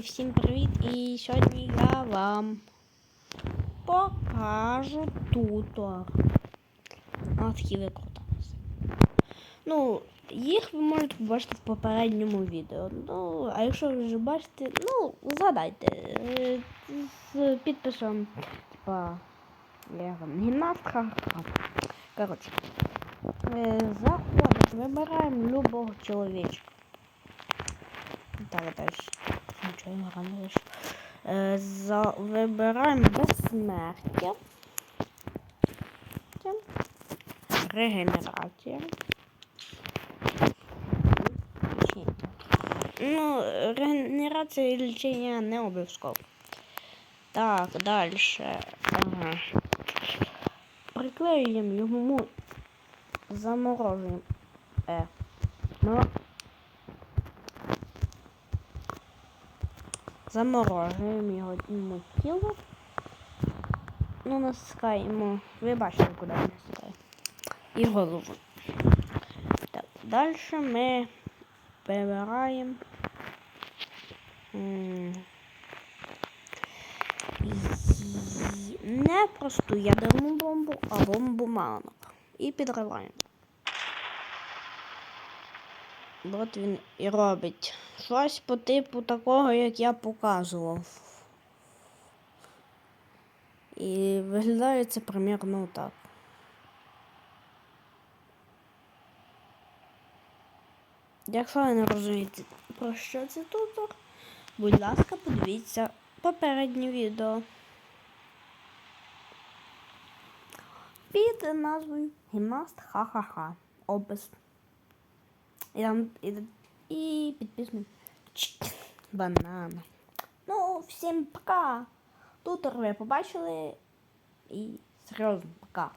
всім привіт! І сьогодні я вам покажу тутор. Ось викрутилися. Ну, їх ви можете побачити в попередньому відео. Ну, а якщо ви вже бачите, ну, згадайте е, з підписом, типа, я гімнастка. Коротше, е, заходить, вибираємо любого чоловічка. Так, дальше. Нічого не раниш. Е, за... Вибираємо безсмертя. Регенерація. Ну, регенерація і лічення не обов'язково. Так, далі. Ага. Приклеюємо йому заморожуємо. Е. Ну, заморожуємо його тіло. Ну, натискаємо. Ви бачите, куди він натискає. І голову. Так, далі ми й- Не просту ядерну бомбу, а бомбу манок. І підриваємо. От він і робить щось по типу такого, як я показував. І виглядає це примірно так. Якщо ви не розумієте, про що це тут, будь ласка, подивіться попереднє відео. Під назвою Гімнаст Ха-ха-ха. Опис. І, і, і підписуємо банана. Ну, всім пока. Тут ви побачили. І серйозно, пока.